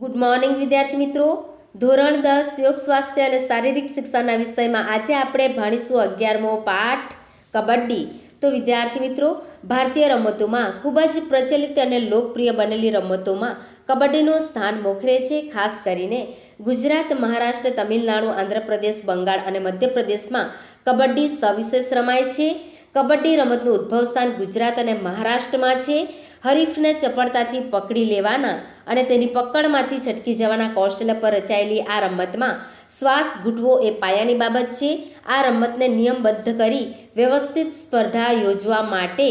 Good morning વિદ્યાર્થી મિત્રો. ધોરણ દસ, યોગ, સ્વાસ્થ્ય અને શારીરિક શિક્ષણના વિષયમાં આજે આપણે ભણીશું અગિયારમો પાઠ, કબડ્ડી. તો વિદ્યાર્થી મિત્રો, ભારતીય રમતોમાં ખૂબ જ પ્રચલિત અને લોકપ્રિય બનેલી રમતોમાં કબડ્ડીનું સ્થાન મોખરે છે, ખાસ કરીને ગુજરાત, મહારાષ્ટ્ર, તમિલનાડુ, આંધ્રપ્રદેશ, બંગાળ અને મધ્યપ્રદેશમાં કબડ્ડી સવિશેષ રમાય છે. કબડ્ડી રમતનું ઉદ્ભવ સ્થાન ગુજરાત અને મહારાષ્ટ્રમાં છે. હરીફને ચપળતાથી પકડી લેવાના અને તેની પકડમાંથી છટકી જવાના કૌશલ્ય પર રચાયેલી આ રમતમાં શ્વાસ ઘૂંટવો એ પાયાની બાબત છે. આ રમતને નિયમબદ્ધ કરી વ્યવસ્થિત સ્પર્ધા યોજવા માટે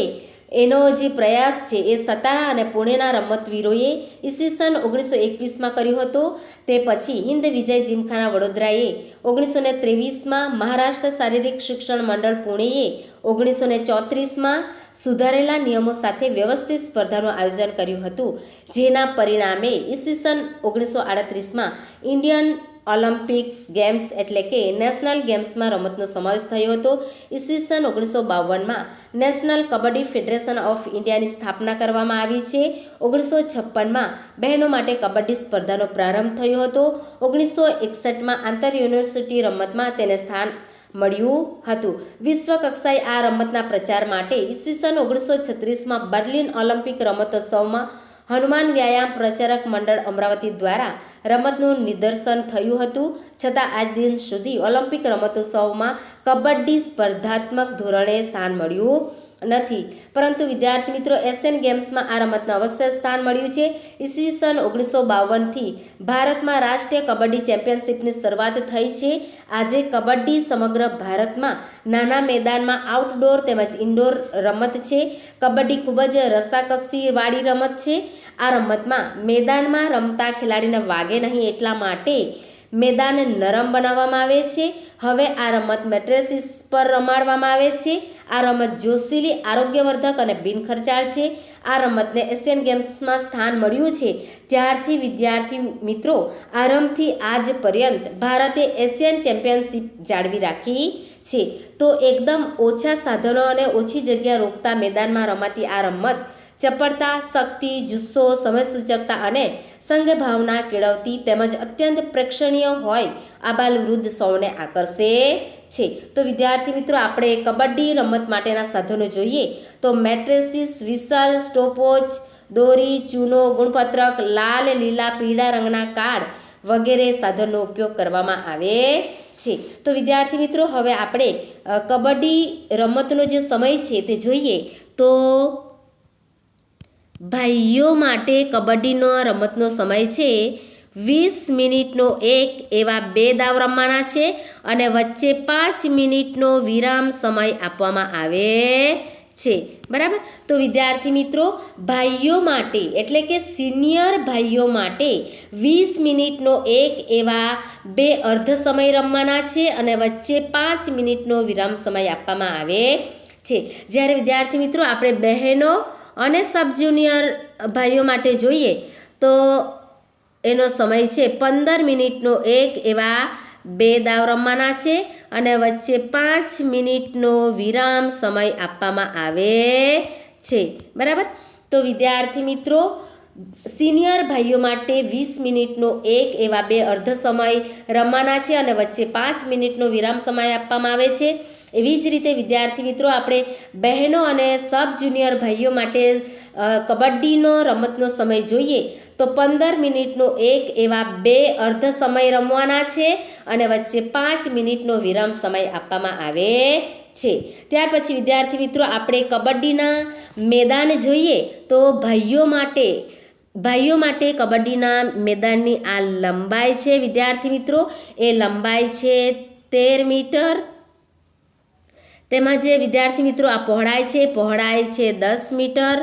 એનો જે પ્રયાસ છે એ સતારા અને પુણેના રમતવીરોએ ઈસવીસન ઓગણીસો એકવીસમાં કર્યો હતો. તે પછી હિન્દ વિજય જીમખાના વડોદરાએ ઓગણીસો ને ત્રેવીસમાં મહારાષ્ટ્ર શારીરિક શિક્ષણ મંડળ પુણેએ ઓગણીસો ને ચોત્રીસમાં સુધારેલા નિયમો સાથે વ્યવસ્થિત સ્પર્ધાનું આયોજન કર્યું હતું. જેના પરિણામે ઈસવીસન ઓગણીસો આડત્રીસમાં ઇન્ડિયન ઓલિમ્પિક્સ ગેમ્સ એટલે કે નેશનલ ગેમ્સમાં રમતનો સમાવેશ થયો હતો. ઈસવીસન ઓગણીસો બાવનમાં નેશનલ કબડ્ડી ફેડરેશન ઓફ ઇન્ડિયાની સ્થાપના કરવામાં આવી છે. ઓગણીસો છપ્પનમાં બહેનો માટે કબડ્ડી સ્પર્ધાનો પ્રારંભ થયો હતો. ઓગણીસો એકસઠમાં આંતર યુનિવર્સિટી રમતમાં તેને સ્થાન મળ્યું હતું. વિશ્વ કક્ષાએ આ રમતના પ્રચાર માટે ઈસવીસન ઓગણીસો છત્રીસમાં બર્લિન ઓલિમ્પિક રમતોત્સવમાં હનુમાન વ્યાયામ પ્રચારક મંડળ અમરાવતી દ્વારા રમતનું નિદર્શન થયું હતું. છતાં આજ દિન સુધી ઓલિમ્પિક રમતોત્સવમાં કબડ્ડી સ્પર્ધાત્મક ધોરણે સ્થાન મળ્યું. નથી. પરંતુ વિદ્યાર્થી મિત્રો, એશિયન ગેમ્સમાં આ રમતને અવશ્ય સ્થાન મળ્યું છે. ઈસવીસન ઓગણીસો બાવનથી ભારતમાં રાષ્ટ્રીય કબડ્ડી ચેમ્પિયનશિપની શરૂઆત થઈ છે. આજે કબડ્ડી સમગ્ર ભારતમાં નાના મેદાનમાં આઉટડોર તેમજ ઇન્ડોર રમત છે. કબડ્ડી ખૂબ જ રસાકસીવાળી રમત છે. આ રમતમાં મેદાનમાં રમતા ખેલાડીને વાગે નહીં એટલા માટે મેદાન નરમ બનાવવામાં આવે છે. હવે આ રમત મેટ્રેસીસ પર રમાડવામાં આવે છે. આ રમત જોશીલી, આરોગ્યવર્ધક અને બિનખર્ચાળ છે. આ રમતને એશિયન ગેમ્સમાં સ્થાન મળ્યું છે. ત્યારથી વિદ્યાર્થી મિત્રો, આરંભથી આજ પર્યંત ભારતે એશિયન ચેમ્પિયનશિપ જાળવી રાખી છે. તો એકદમ ઓછા સાધનો અને ઓછી જગ્યા રોકતા મેદાનમાં રમાતી આ રમત, ચપળતા, શક્તિ, જુસ્સો, સમયસૂચકતા અને સંઘ ભાવના કેળવતી તેમજ અત્યંત પ્રેક્ષણીય હોય આબાલ વૃદ્ધ સૌને આકર્ષે છે. તો વિદ્યાર્થી મિત્રો, આપણે કબડ્ડી રમત માટેના સાધનો જોઈએ. તો મેટ્રેસિસ વિસલ સ્ટોપોચ દોરી, ચૂનો, ગુણપત્રક, લાલ, લીલા, પીળા રંગના કાર્ડ વગેરે સાધનનો ઉપયોગ કરવામાં આવે છે. તો વિદ્યાર્થી મિત્રો, હવે આપણે કબડ્ડી રમતનો જે સમય છે તે જોઈએ. તો ભાઈઓ માટે કબડ્ડીનો રમતનો સમય છે. વીસ મિનિટનો એક એવા બે દાવ રમવાના છે અને વચ્ચે પાંચ મિનિટનો વિરામ સમય આપવામાં આવે છે. બરાબર? તો વિદ્યાર્થી મિત્રો, ભાઈઓ માટે એટલે કે સિનિયર ભાઈઓ માટે વીસ મિનિટનો એક એવા બે અર્ધ સમય રમવાના છે અને વચ્ચે પાંચ મિનિટનો વિરામ સમય આપવામાં આવે છે. જ્યારે વિદ્યાર્થી મિત્રો, આપણે બહેનો અને સબ જુનિયર ભાઈઓ માટે જોઈએ તો એનો સમય છે પંદર મિનિટનો એક એવા બે દાવ રમવાના છે અને વચ્ચે પાંચ મિનિટનો વિરામ સમય આપવામાં આવે છે. બરાબર? તો વિદ્યાર્થી મિત્રો સિનિયર ભાઈઓ માટે વીસ મિનિટનો એક એવા બે અર્ધ સમય રમવાના છે અને વચ્ચે પાંચ મિનિટનો વિરામ સમય આપવામાં આવે છે. એવી જ રીતે વિદ્યાર્થી મિત્રો, આપણે બહેનો અને સબ જુનિયર ભાઈઓ માટે કબડ્ડીનો રમતનો સમય જોઈએ તો પંદર મિનિટનો એક એવા બે અર્ધ સમય રમવાના છે અને વચ્ચે પાંચ મિનિટનો વિરામ સમય આપવામાં આવે છે. ત્યાર પછી વિદ્યાર્થી મિત્રો, આપણે કબડ્ડીના મેદાન જોઈએ તો ભાઈઓ માટે ભાઈઓ માટે કબડ્ડીના મેદાનની આ લંબાઈ છે વિદ્યાર્થી મિત્રો. એ લંબાઈ છે તેર મીટર. તેમાં જે વિદ્યાર્થી મિત્રો આ પહોળાઈ છે પહોળાઈ છે દસ મીટર.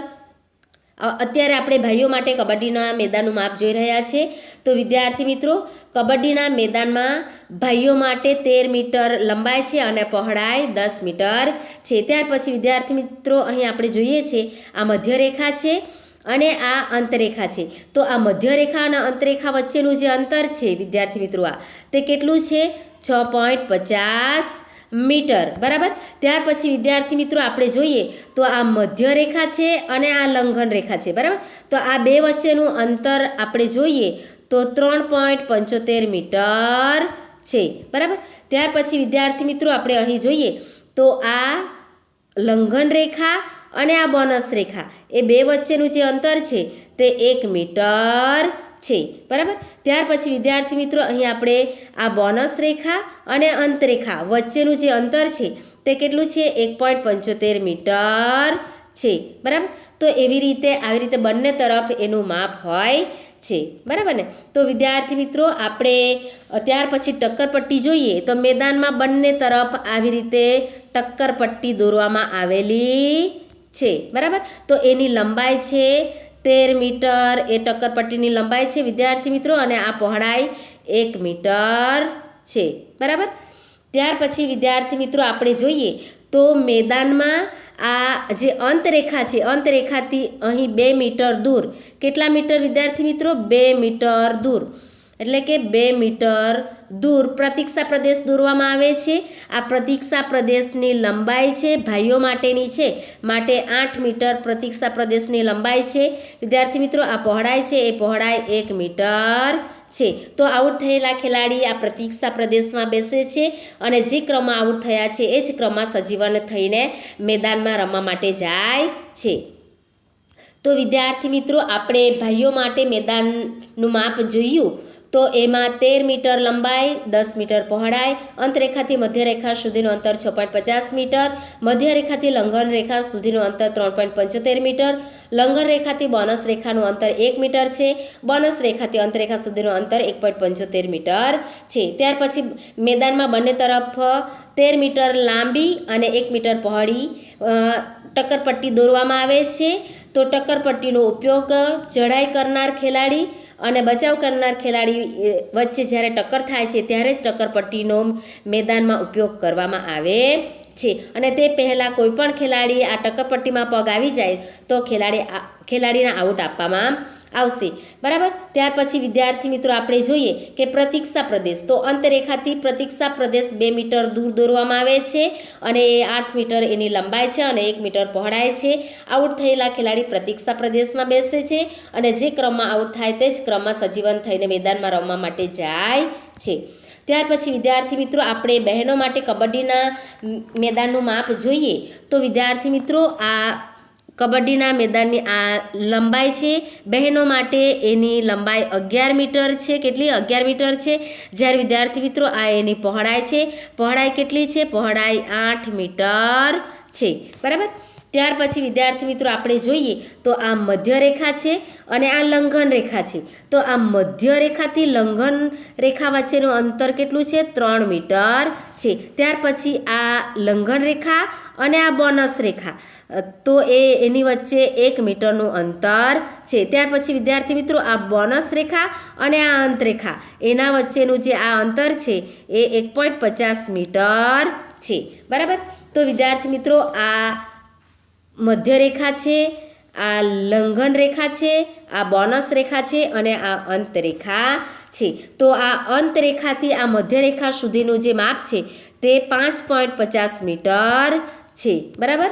અત્યારે આપણે ભાઈઓ માટે કબડ્ડીના મેદાનનું માપ જોઈ રહ્યા છે. તો વિદ્યાર્થી મિત્રો, કબડ્ડીના મેદાનમાં ભાઈઓ માટે તેર મીટર લંબાઈ છે અને પહોળાઈ દસ મીટર છે. ત્યાર પછી વિદ્યાર્થી મિત્રો, અહીં આપણે જોઈએ છે, આ મધ્યરેખા છે અને આ અંતરેખા છે. તો આ મધ્યરેખા અને અંતરેખા વચ્ચેનું જે અંતર છે વિદ્યાર્થી મિત્રો, આ તે કેટલું છે? છ પોઈન્ટ પચાસ મીટર, બરાબર? ત્યાર પછી, વિદ્યાર્થી મિત્રો, આપણે જોઈએ તો આ મધ્ય રેખા છે અને આ લંઘન રેખા છે, બરાબર? તો આ બે વચ્ચેનું અંતર આપણે જોઈએ તો ત્રણ પોઈન્ટ પંચોતેર મીટર છે, બરાબર? ત્યાર પછી, વિદ્યાર્થી મિત્રો, આપણે અહીં જોઈએ તો આ લંઘન રેખા અને આ બોનસ રેખા એ બે વચ્ચેનું જે અંતર છે તે એક મીટર છે. બરાબર? ત્યાર પછી વિદ્યાર્થી મિત્રો, અહીં આપણે આ બોનસ રેખા અને અંતરેખા વચ્ચેનું જે અંતર છે, તે કેટલું છે? એક પોઈન્ટ પંચોતેર મીટર છે. બરાબર? તો એવી રીતે, આવી રીતે બંને તરફ એનું માપ હોય છે. બરાબર ને? તો વિદ્યાર્થી મિત્રો, આપણે ત્યાર પછી ટક્કર પટ્ટી જોઈએ, તો મેદાનમાં બંને તરફ આવી રીતે ટક્કર પટ્ટી દોરવામાં આવેલી છે. બરાબર? તો એની લંબાઈ છે તેર મીટર. એ ટક્કરપટ્ટીની લંબાઈ છે વિદ્યાર્થી મિત્રો અને આ પહોળાઈ એક મીટર છે. બરાબર? ત્યાર પછી વિદ્યાર્થી મિત્રો આપણે જોઈએ તો મેદાનમાં આ જે અંતરેખા છે, અંતરેખાથી અહીં બે મીટર દૂર. કેટલા મીટર વિદ્યાર્થી મિત્રો? બે મીટર દૂર. એટલે કે બે મીટર દૂર પ્રતીક્ષા પ્રદેશ દોરવામાં આવે છે. આ પ્રતીક્ષા પ્રદેશની લંબાઈ છે, ભાઈઓ માટેની છે. માટે આઠ મીટર પ્રતીક્ષા પ્રદેશની લંબાઈ છે. વિદ્યાર્થી મિત્રો, આ પહોળાઈ છે, એ પહોળાઈ એક મીટર છે. તો આઉટ થયેલા ખેલાડી આ પ્રતીક્ષા પ્રદેશમાં બેસે છે અને જે ક્રમમાં આઉટ થયા છે, એ જ ક્રમમાં સજીવન થઈને મેદાનમાં રમવા માટે જાય છે. તો વિદ્યાર્થી મિત્રો, આપણે ભાઈઓ માટે મેદાનનું માપ જોયું. તો એમાં તેર મીટર લંબાઈ, દસ મીટર પહોળાઈ, અંતરેખાથી મધ્યરેખા સુધીનું અંતર છ પોઈન્ટ પચાસ મીટર, મધ્યરેખાથી લંઘન રેખા સુધીનું અંતર ત્રણ પોઈન્ટ પંચોતેર મીટર લંઘન રેખાથી બોનસ રેખાનું અંતર એક મીટર છે, બોનસ રેખાથી અંતરેખા સુધીનું અંતર એક પોઈન્ટ પંચોતેર મીટર છે. ત્યાર પછી મેદાનમાં બંને તરફ તેર મીટર લાંબી અને એક મીટર પહોળી ટક્કરપટ્ટી દોરવામાં આવે છે. તો ટક્કરપટ્ટીનો ઉપયોગ ચઢાઈ કરનાર ખેલાડી અને બચાવ કરનાર ખેલાડી વચ્ચે જ્યારે ટક્કર થાય છે ત્યારે જ ટક્કરપટ્ટીનો મેદાનમાં ઉપયોગ કરવામાં આવે. છે. અને તે પહેલાં કોઈપણ ખેલાડી આ ટક્કરપટ્ટીમાં પગ આવી જાય તો ખેલાડી ખેલાડીને આઉટ આપવામાં આવશે. બરાબર? ત્યાર પછી વિદ્યાર્થી મિત્રો આપણે જોઈએ કે પ્રતિક્ષા પ્રદેશ. તો અંતરેખાથી પ્રતિક્ષા પ્રદેશ બે મીટર દૂર દોરવામાં આવે છે અને એ આઠ મીટર એની લંબાઈ છે અને એક મીટર પહોળાઈ છે. આઉટ થયેલા ખેલાડી પ્રતિક્ષા પ્રદેશમાં બેસે છે અને જે ક્રમમાં આઉટ થાય તે જ ક્રમમાં સજીવન થઈને મેદાનમાં રમવા માટે જાય છે. ત્યાર પછી વિદ્યાર્થી મિત્રો, આપણે બહેનો માટે કબડ્ડીના મેદાનનું માપ જોઈએ તો વિદ્યાર્થી મિત્રો, આ કબડ્ડીના મેદાનની આ લંબાઈ છે. બહેનો માટે એની લંબાઈ અગિયાર મીટર છે. કેટલી? અગિયાર મીટર છે. જ્યારે વિદ્યાર્થી મિત્રો, આ એની પહોળાઈ છે. પહોળાઈ કેટલી છે? પહોળાઈ આઠ મીટર છે. બરાબર? ત્યાર પછી વિદ્યાર્થી મિત્રો આપણે જોઈએ તો આ મધ્ય રેખા છે અને આ લંઘન રેખા છે. તો આ મધ્ય રેખાથી લંઘન રેખા વચ્ચેનું અંતર કેટલું છે? ત્રણ મીટર છે. ત્યાર પછી આ લંઘન રેખા અને આ બોનસ રેખા તો એ એની વચ્ચે એક મીટરનું અંતર છે. ત્યાર પછી વિદ્યાર્થી મિત્રો આ બોનસ રેખા અને આ અંતરેખા એના વચ્ચેનું જે આ અંતર છે એ એક પોઈન્ટ પચાસ મીટર છે. બરાબર? તો વિદ્યાર્થી મિત્રો આ મધ્ય રેખા છે, આ લંઘન રેખા છે, આ બોનસ રેખા છે અને આ અંતરેખા છે. તો આ અંતરેખાથી આ મધ્ય રેખા સુધીનું જે માપ છે તે પાંચ પોઈન્ટ પચાસ મીટર છે. બરાબર?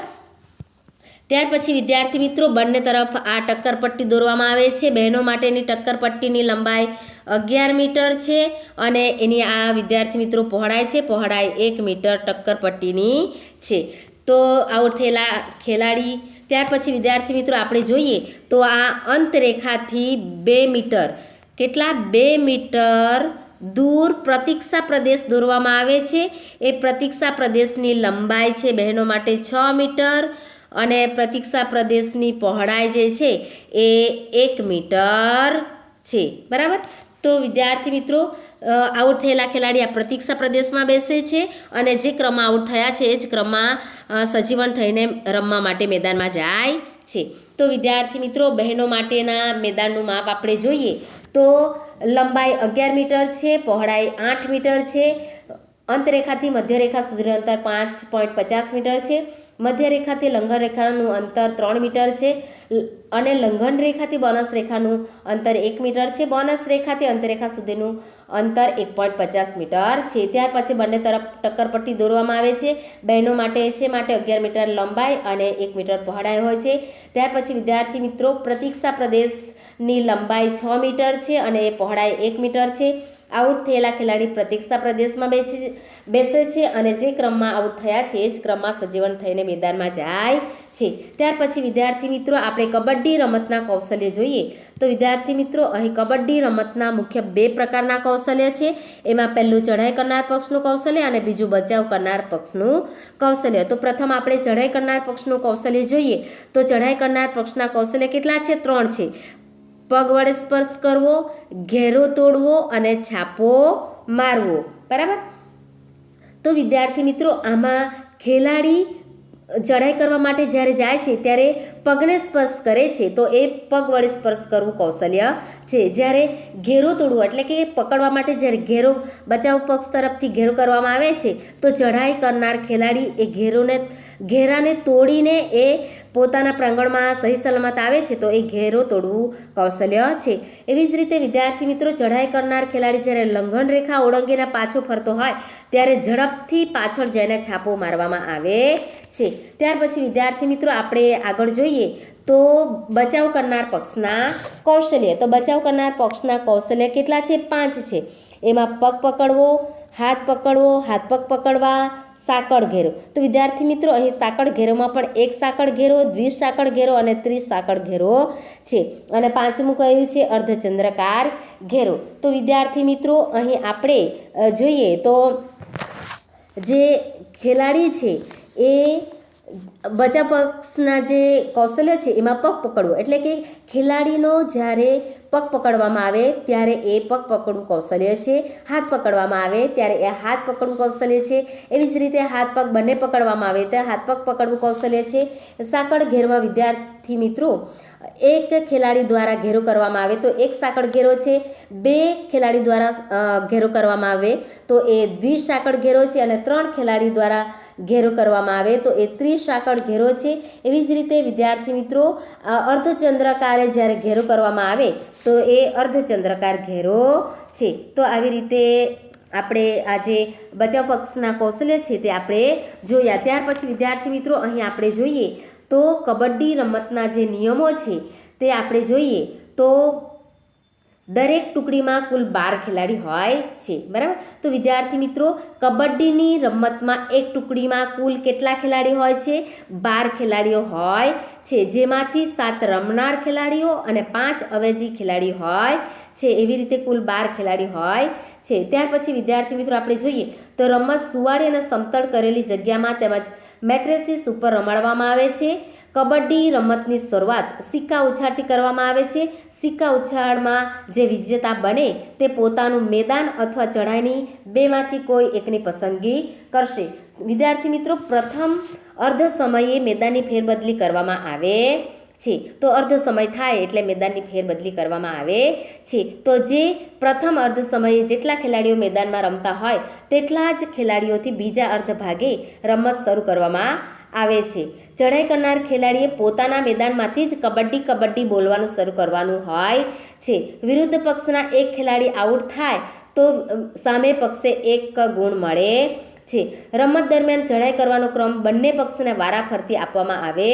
ત્યાર પછી વિદ્યાર્થી મિત્રો, બંને તરફ આ ટક્કર પટ્ટી દોરવામાં આવે છે. બહેનો માટેની ટક્કર પટ્ટીની લંબાઈ અગિયાર મીટર છે અને એની આ વિદ્યાર્થી મિત્રો પહોળાઈ છે. પહોળાઈ એક મીટર ટક્કર પટ્ટીની છે. તો આઉટ થયેલા ખેલાડી, ત્યાર પછી વિદ્યાર્થી મિત્રો આપણે જોઈએ તો આ અંતરેખાથી બે મીટર, કેટલા બે મીટર દૂર પ્રતીક્ષા પ્રદેશ દોરવામાં આવે છે? એ પ્રતીક્ષા પ્રદેશની લંબાઈ છે બહેનો માટે છ મીટર અને પ્રતીક્ષા પ્રદેશની પહોળાઈ જે છે એ એક મીટર છે. બરાબર? તો વિદ્યાર્થી મિત્રો આઉટ થયેલા ખેલાડી આ પ્રતીક્ષા પ્રદેશમાં બેસે છે અને જે ક્રમમાં આઉટ થયા છે, એ જ ક્રમમાં સજીવન થઈને રમવા માટે મેદાનમાં જાય છે. તો વિદ્યાર્થી મિત્રો, બહેનો માટેના મેદાનનું માપ આપણે જોઈએ તો લંબાઈ અગિયાર મીટર છે, પહોળાઈ આઠ મીટર છે અંતરેખાથી મધ્યરેખા સુધીનું અંતર પાંચ પોઈન્ટ પચાસ મીટર છે. મધ્યરેખાથી લંઘન રેખાનું અંતર ત્રણ મીટર છે. અને લંઘન રેખાથી બોનસ રેખાનું અંતર એક મીટર છે. બોનસ રેખાથી અંતરેખા સુધીનું અંતર એક પોઈન્ટ પચાસ મીટર છે. ત્યાર પછી બંને તરફ ટક્કરપટ્ટી દોરવામાં આવે છે. બહેનો માટે છે, માટે અગિયાર મીટર લંબાઈ અને એક મીટર પહોળાઈ હોય છે. ત્યાર પછી વિદ્યાર્થી મિત્રો પ્રતીક્ષા પ્રદેશની લંબાઈ છ મીટર છે અને એ પહોળાઈ એક મીટર છે. આઉટ થયેલા ખેલાડી પ્રતીક્ષા પ્રદેશમાં બેસે બેસે છે અને જે ક્રમમાં આઉટ થયા છે, એ જ ક્રમમાં સજીવન થઈને મેદાનમાં જાય છે. ત્યાર પછી વિદ્યાર્થી મિત્રો, આપણે કબડ્ડી રમતના કૌશલ્ય જોઈએ. તો વિદ્યાર્થી મિત્રો, અહીં કબડ્ડી રમતના મુખ્ય બે પ્રકારના કૌશલ્ય છે. એમાં પહેલું ચઢાઈ કરનાર પક્ષનું કૌશલ્ય અને બીજું બચાવ કરનાર પક્ષનું કૌશલ્ય. તો પ્રથમ આપણે ચઢાઈ કરનાર પક્ષનું કૌશલ્ય જોઈએ. તો ચઢાઈ કરનાર પક્ષના કૌશલ્ય કેટલા છે? ત્રણ છે. પગ વડે સ્પર્શ કરવો, ઘેરો તોડવો અને છાપો મારવો. બરાબર? તો વિદ્યાર્થી મિત્રો, આમાં ખેલાડી ચઢાઈ કરવા માટે જ્યારે જાય છે, ત્યારે પગને સ્પર્શ કરે છે. તો એ પગ વડે સ્પર્શ કરવું કૌશલ્ય છે. જ્યારે ઘેરો તોડવું, એટલે કે પકડવા માટે જ્યારે ઘેરો, બચાવ પક્ષ તરફથી ઘેરો કરવામાં આવે છે, તો ચઢાઈ કરનાર ખેલાડી એ ઘેરોને ઘેરાને તોડીને એ પોતાના પ્રાંગણમાં સહી સલામત આવે છે, તો એ ઘેરો તોડવું કૌશલ્ય છે. એવી જ રીતે વિદ્યાર્થી મિત્રો ચઢાઈ કરનાર ખેલાડી જ્યારે લંઘન રેખા ઓળંગીને પાછો ફરતો હોય, ત્યારે ઝડપથી પાછળ જઈને છાપો મારવામાં આવે છે. ત્યાર પછી વિદ્યાર્થી મિત્રો આપણે આગળ જોઈએ તો બચાવ કરનાર પક્ષના કૌશલ્ય. તો બચાવ કરનાર પક્ષના કૌશલ્ય કેટલા છે? પાંચ છે. એમાં પગ પકડવો, હાથ પકડવો, હાથ પગ પકડવા, સાંકળ ઘેરો. તો વિદ્યાર્થી મિત્રો, અહીં સાંકળ ઘેરોમાં પણ એક સાંકળ ઘેરો, દ્વિ સાંકળ ઘેરો અને ત્રીસ સાંકળ ઘેરો છે. અને પાંચમું કહ્યું છે? અર્ધચંદ્રકાર ઘેરો. તો વિદ્યાર્થી મિત્રો, અહીં આપણે જોઈએ તો જે ખેલાડી છે એ બચાવ પક્ષના જે કૌશલ્ય છે, એમાં પગ પકડવો. એટલે કે ખેલાડીનો જ્યારે પગ પકડવામાં આવે, ત્યારે એ પગ પકડવું કૌશલ્ય છે. હાથ પકડવામાં આવે, ત્યારે એ હાથ પકડવું કૌશલ્ય છે. એવી જ રીતે હાથ પગ બંને પકડવામાં આવે, તો હાથ પગ પકડવું કૌશલ્ય છે. સાંકળ ઘેરમાં વિદ્યાર્થી મિત્રો, એક ખેલાડી દ્વારા ઘેરો કરવામાં આવે, તો એક સાંકળ ઘેરો છે. બે ખેલાડી દ્વારા ઘેરો કરવામાં આવે, તો એ દ્વિસાંકળ ઘેરો છે અને ત્રણ ખેલાડી દ્વારા ઘેરો કરવામાં આવે, તો એ ત્રિસાંકળ ઘેરો છે. એવી જ રીતે વિદ્યાર્થી મિત્રો અર્ધચંદ્રકારે જ્યારે ઘેરો કરવામાં આવે, તો એ અર્ધચંદ્રકાર ઘેરો છે. તો આવી રીતે આપણે આજે બચાવ પક્ષના કૌશલ્ય છે તે આપણે જોયા. ત્યાર પછી વિદ્યાર્થી મિત્રો, અહીં આપણે જોઈએ તો કબડ્ડી રમતના જે નિયમો છે તે આપણે જોઈએ તો દરેક ટુકડીમાં કુલ બાર ખેલાડી હોય છે, બરાબર? તો વિદ્યાર્થી મિત્રો, કબડ્ડીની રમતમાં એક ટુકડીમાં કુલ કેટલા ખેલાડી હોય છે? બાર ખેલાડીઓ હોય છે, જેમાંથી સાત રમનાર ખેલાડીઓ અને પાંચ અવેજી ખેલાડી હોય છે, એવી રીતે કુલ બાર ખેલાડી હોય છે. ત્યાર પછી વિદ્યાર્થી મિત્રો, આપણે જોઈએ તો રમત સુવાળી અને સમતળ કરેલી જગ્યામાં તેમજ મેટ્રેસીસ ઉપર રમાડવામાં આવે છે. કબડ્ડી રમતની શરૂઆત સિક્કા ઉછાળથી કરવામાં આવે છે. સિક્કા ઉછાળમાં જે વિજેતા બને તે પોતાનું મેદાન અથવા ચઢાઈની બેમાંથી કોઈ એકની પસંદગી કરશે. વિદ્યાર્થી મિત્રો, પ્રથમ અર્ધ સમયે મેદાનની ફેરબદલી કરવામાં આવે છે. તો અર્ધ સમય થાય એટલે મેદાનની ફેરબદલી કરવામાં આવે છે. તો જે પ્રથમ અર્ધ સમયે જેટલા ખેલાડીઓ મેદાનમાં રમતા હોય, તેટલા જ ખેલાડીઓથી બીજા અર્ધ ભાગે રમત શરૂ કરવામાં આવે છે. ચઢાઈ કરનાર ખેલાડીએ પોતાના મેદાનમાંથી જ કબડ્ડી કબડ્ડી બોલવાનું શરૂ કરવાનું હોય છે. વિરુદ્ધ પક્ષના એક ખેલાડી આઉટ થાય તો સામે પક્ષે એક ગુણ મળે છે. રમત દરમિયાન ચઢાઈ કરવાનો ક્રમ બંને પક્ષને વારાફરતી આપવામાં આવે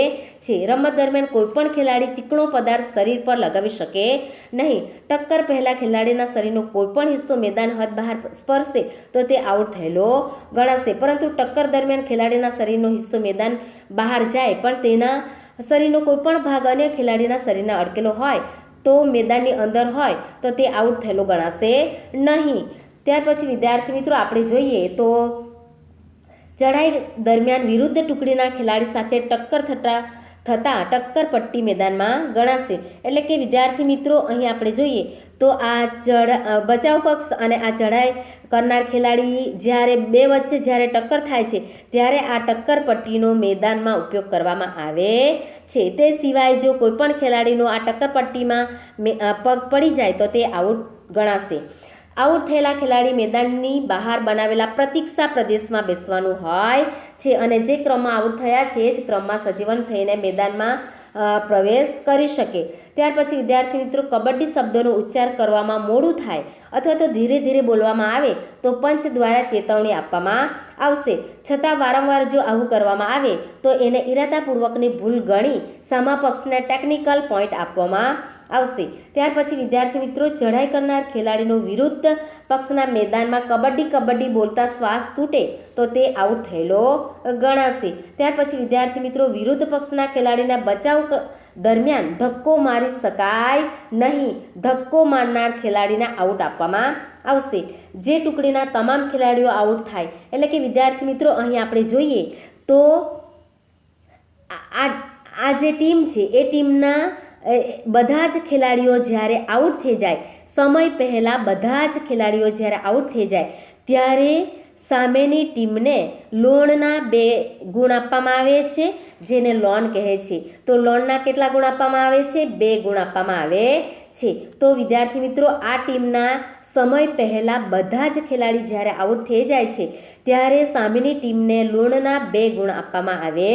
છે. રમત દરમિયાન કોઈપણ ખેલાડી ચીકણો પદાર્થ શરીર પર લગાવી શકે નહીં. ટક્કર પહેલાં ખેલાડીના શરીરનો કોઈપણ હિસ્સો મેદાન હદ બહાર સ્પર્શે તો તે આઉટ થયેલો ગણાશે. પરંતુ ટક્કર દરમિયાન ખેલાડીના શરીરનો હિસ્સો મેદાન બહાર જાય પણ તેના શરીરનો કોઈપણ ભાગ અન્ય ખેલાડીના શરીરને અડકેલો હોય તો મેદાનની અંદર હોય તો તે આઉટ થયેલો ગણાશે નહીં. ત્યાર પછી વિદ્યાર્થી મિત્રો, આપણે જોઈએ તો ચઢાઈ દરમિયાન વિરુદ્ધ ટુકડીના ખેલાડી સાથે ટક્કર થતા થતાં ટક્કર પટ્ટી મેદાનમાં ગણાશે. એટલે કે વિદ્યાર્થી મિત્રો, અહીં આપણે જોઈએ તો આ ચઢ બચાવ પક્ષ અને આ ચઢાઈ કરનાર ખેલાડી જ્યારે બે વચ્ચે જ્યારે ટક્કર થાય છે, ત્યારે આ ટક્કર પટ્ટીનો મેદાનમાં ઉપયોગ કરવામાં આવે છે. તે સિવાય જો કોઈપણ ખેલાડીનો આ ટક્કર પટ્ટીમાં પગ પડી જાય તો તે આઉટ ગણાશે. આઉટ થયેલા ખેલાડી મેદાનની બહાર બનાવેલા પ્રતીક્ષા પ્રદેશમાં બેસવાનું હોય છે અને જે ક્રમમાં આઉટ થયા છે એ જ ક્રમમાં સજીવન થઈને મેદાનમાં પ્રવેશ કરી શકે. ત્યાર પછી વિદ્યાર્થી મિત્રો કબડ્ડી શબ્દોનો ઉચ્ચાર કરવામાં મોડું થાય અથવા તો ધીરે ધીરે બોલવામાં આવે તો પંચ દ્વારા ચેતવણી આપવામાં આવશે. છતાં વારંવાર જો આવું કરવામાં આવે તો એને ઇરાદાપૂર્વકની ભૂલ ગણી સામા પક્ષને ટેકનિકલ પોઈન્ટ આપવામાં આવશે. ત્યાર પછી વિદ્યાર્થી મિત્રો ચઢાઈ કરનાર ખેલાડીનો વિરુદ્ધ પક્ષના મેદાનમાં કબડ્ડી કબડ્ડી બોલતા શ્વાસ તૂટે તો તે આઉટ થયેલો ગણાશે. ત્યાર પછી વિદ્યાર્થી મિત્રો વિરુદ્ધ પક્ષના ખેલાડીના બચાવ દરમિયાન ધક્કો મારી શકાય નહીં. ધક્કો મારનાર ખેલાડીને આઉટ આપવામાં આવશે. જે ટુકડીના તમામ ખેલાડીઓ આઉટ થાય. એટલે કે વિદ્યાર્થી મિત્રો, અહીં આપણે જોઈએ તો આ જે ટીમ છે, એ ટીમના બધા જ ખેલાડીઓ જ્યારે આઉટ થઈ જાય, સમય પહેલાં બધા જ ખેલાડીઓ જ્યારે આઉટ થઈ જાય, ત્યારે સામેની ટીમને લોનના બે ગુણ આપવામાં આવે છે, જેને લોન કહે છે. તો લોનના કેટલા ગુણ આપવામાં આવે છે? બે ગુણ આપવામાં આવે છે. તો વિદ્યાર્થી મિત્રો, આ ટીમના સમય પહેલાં બધા જ ખેલાડી જ્યારે આઉટ થઈ જાય છે, ત્યારે સામેની ટીમને લોનના બે ગુણ આપવામાં આવે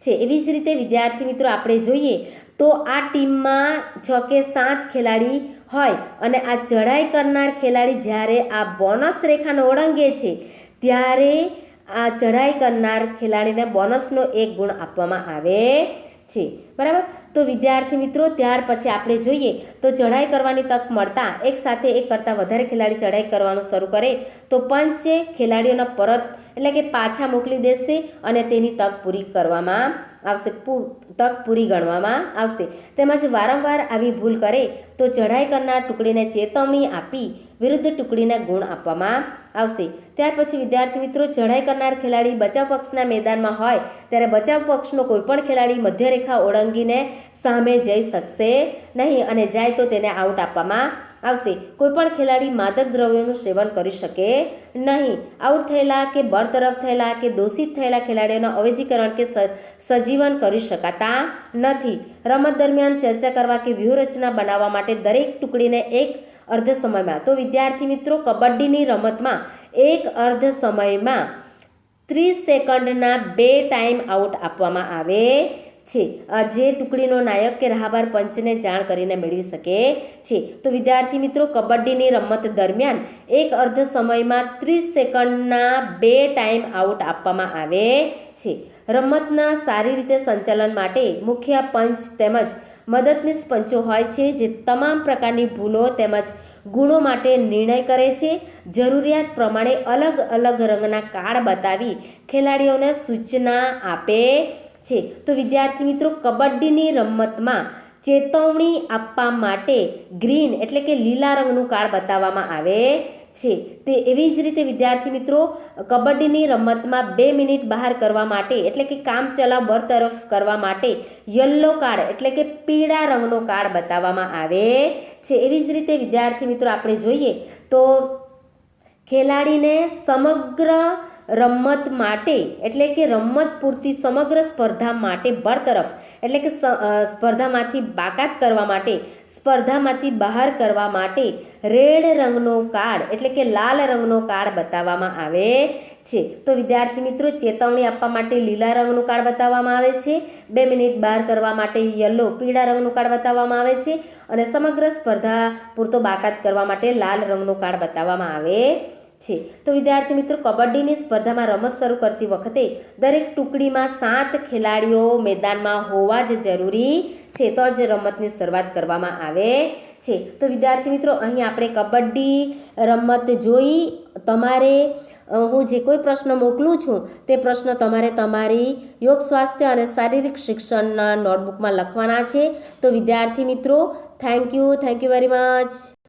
છે. એવી જ રીતે વિદ્યાર્થી મિત્રો, આપણે જોઈએ તો આ ટીમમાં છ કે સાત ખેલાડી હોય અને આ ચઢાઈ કરનાર ખેલાડી જ્યારે આ બોનસ રેખાને ઓળંગે છે, ત્યારે આ ચઢાઈ કરનાર ખેલાડીને બોનસનો એક ગુણ આપવામાં આવે છે. બરાબર? તો વિદ્યાર્થી મિત્રો, ત્યાર પછી આપણે જોઈએ તો ચઢાઈ કરવાની તક મળતા એક સાથે એક કરતાં વધારે ખેલાડી ચઢાઈ કરવાનું શરૂ કરે તો પંચે ખેલાડીઓને પરત એટલે કે પાછા મોકલી દેશે અને તેની તક પૂરી કરવામાં આવશે. તક પૂરી ગણવામાં આવશે. તેમજ વારંવાર આવી ભૂલ કરે તો ચઢાઈ કરનાર ટુકડીને ચેતવણી આપી વિરુદ્ધ ટુકડીને ગુણ આપવામાં આવશે. ત્યાર પછી વિદ્યાર્થી મિત્રો ચઢાઈ કરનાર ખેલાડી બચાવ પક્ષના મેદાનમાં હોય ત્યારે બચાવ પક્ષનો કોઈપણ ખેલાડી મધ્યરેખા ઓળંગીને સામે જઈ શકશે નહીં અને જાય તો તેને આઉટ આપવામાં આવશે. કોઈપણ ખેલાડી માદક દ્રવ્યોનું સેવન કરી શકે નહીં. આઉટ થયેલા કે બરતરફ થયેલા કે દોષિત થયેલા ખેલાડીઓના અવેજીકરણ કે સજીવન કરી શકાતા નથી. રમત દરમિયાન ચર્ચા કરવા કે વ્યૂહરચના બનાવવા માટે દરેક ટુકડીને એક અર્ધ સમયમાં. તો વિદ્યાર્થી મિત્રો, કબડ્ડીની રમતમાં એક અર્ધ સમયમાં ત્રીસ સેકન્ડના બે ટાઈમ આઉટ આપવામાં આવે છે. જે ટુકડીનો નાયક કે રાહબાર પંચને જાણ કરીને મેળવી શકે છે. તો વિદ્યાર્થી મિત્રો, કબડ્ડીની રમત દરમિયાન એક અર્ધ સમયમાં ત્રીસ સેકન્ડના બે ટાઈમ આઉટ આપવામાં આવે છે. રમતના સારી રીતે સંચાલન માટે મુખ્ય પંચ તેમજ મદદનીશ પંચો હોય છે જે તમામ પ્રકારની ભૂલો તેમજ ગુણો માટે નિર્ણય કરે છે. જરૂરિયાત પ્રમાણે અલગ અલગ રંગના કાર્ડ બતાવી ખેલાડીઓને સૂચના આપે છે. તો વિદ્યાર્થી મિત્રો, કબડ્ડીની રમતમાં ચેતવણી આપવા માટે ગ્રીન એટલે કે લીલા રંગનું કાર્ડ બતાવવામાં આવે છે. તે એવી જ રીતે વિદ્યાર્થી મિત્રો, કબડ્ડીની રમતમાં બે મિનિટ બહાર કરવા માટે, એટલે કે કામ ચલાવ બરતરફ કરવા માટે, યલો કાર્ડ, એટલે કે પીળા રંગનો કાર્ડ બતાવવામાં આવે છે. એવી જ રીતે વિદ્યાર્થી મિત્રો, આપણે જોઈએ તો ખેલાડીને સમગ્ર રમત માટે, એટલે કે રમત પૂરતી સમગ્ર સ્પર્ધા માટે બરતરફ, એટલે કે સ્પર્ધામાંથી બાકાત કરવા માટે, સ્પર્ધામાંથી બહાર કરવા માટે રેડ રંગનો કાર્ડ, એટલે કે લાલ રંગનો કાર્ડ બતાવવામાં આવે છે. તો વિદ્યાર્થી મિત્રો, ચેતવણી આપવા માટે લીલા રંગનું કાર્ડ બતાવવામાં આવે છે. બે મિનિટ બહાર કરવા માટે યલો, પીળા રંગનું કાર્ડ બતાવવામાં આવે છે. અને સમગ્ર સ્પર્ધા પૂરતો બાકાત કરવા માટે લાલ રંગનું કાર્ડ બતાવવામાં આવે છે. તો વિદ્યાર્થી મિત્રો, કબડ્ડીની સ્પર્ધામાં રમત શરૂ કરતી વખતે દરેક ટુકડીમાં સાત ખેલાડીઓ મેદાનમાં હોવા જ જરૂરી છે. તો જ રમતની શરૂઆત કરવામાં આવે છે. તો વિદ્યાર્થી મિત્રો, અહીં આપણે કબડ્ડી રમત જોઈ. તમારે હું જે કોઈ પ્રશ્ન મોકલું છું, તે પ્રશ્ન તમારે તમારી યોગ સ્વાસ્થ્ય અને શારીરિક શિક્ષણના નોટબુકમાં લખવાના છે. તો વિદ્યાર્થી મિત્રો, thank you thank you very much.